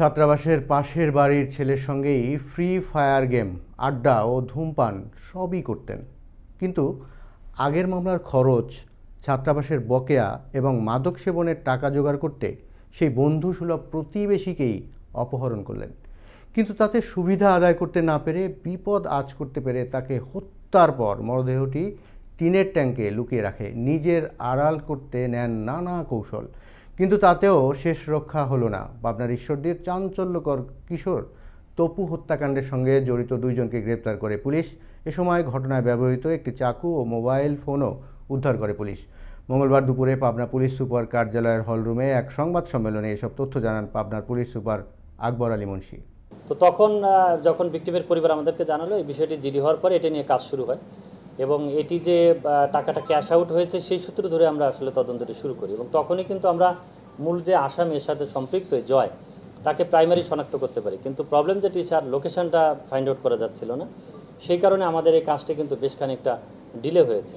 ছাত্রাবাসের পাশের বাড়ির ছেলের সঙ্গেই ফ্রি ফায়ার গেম, আড্ডা ও ধূমপান সবই করতেন। কিন্তু আগের মামলার খরচ, ছাত্রাবাসের বকেয়া এবং মাদক সেবনের টাকা জোগাড় করতে সেই বন্ধুসুলভ প্রতিবেশীকেই অপহরণ করলেন। কিন্তু তাতে সুবিধা আদায় করতে না পেরে, বিপদ আজ করতে পেরে তাকে হত্যার পর মরদেহটি টিনের ট্যাঙ্কে লুকিয়ে রাখে। নিজের আড়াল করতে নেন নানা কৌশল। কিন্তু তাতেও শেষ রক্ষা হলো না। পাবনার ঈশ্বরদীর চাঞ্চল্যকর কিশোর তপু হত্যাকাণ্ডের সঙ্গে জড়িত দুইজনকে গ্রেপ্তার করে পুলিশ। এ সময় ঘটনায় ব্যবহৃত একটি চাকু ও মোবাইল ফোনও উদ্ধার করে পুলিশ। মঙ্গলবার দুপুরে পাবনা পুলিশ সুপার কার্যালয়ের হলরুমে এক সংবাদ সম্মেলনে এসব তথ্য জানান পাবনার পুলিশ সুপার আকবর আলী মুন্সি। তো তখন যখন ভিক্টিমের পরিবার আমাদেরকে জানালো, এই বিষয়টি জিডি হওয়ার পরে এটা নিয়ে কাজ শুরু হয়। এবং এটি যে টাকাটা ক্যাশ আউট হয়েছে সেই সূত্র ধরে আমরা আসলে তদন্তটি শুরু করি এবং তখনই কিন্তু আমরা মূল যে আসামি এর সাথে সম্পৃক্ত জয়, তাকে প্রাইমারি শনাক্ত করতে পারি। কিন্তু প্রবলেম যেটি, স্যার লোকেশনটা ফাইন্ড আউট করা যাচ্ছিল না। সেই কারণে আমাদের এই কাজটি কিন্তু বেশ খানিকটা ডিলে হয়েছে।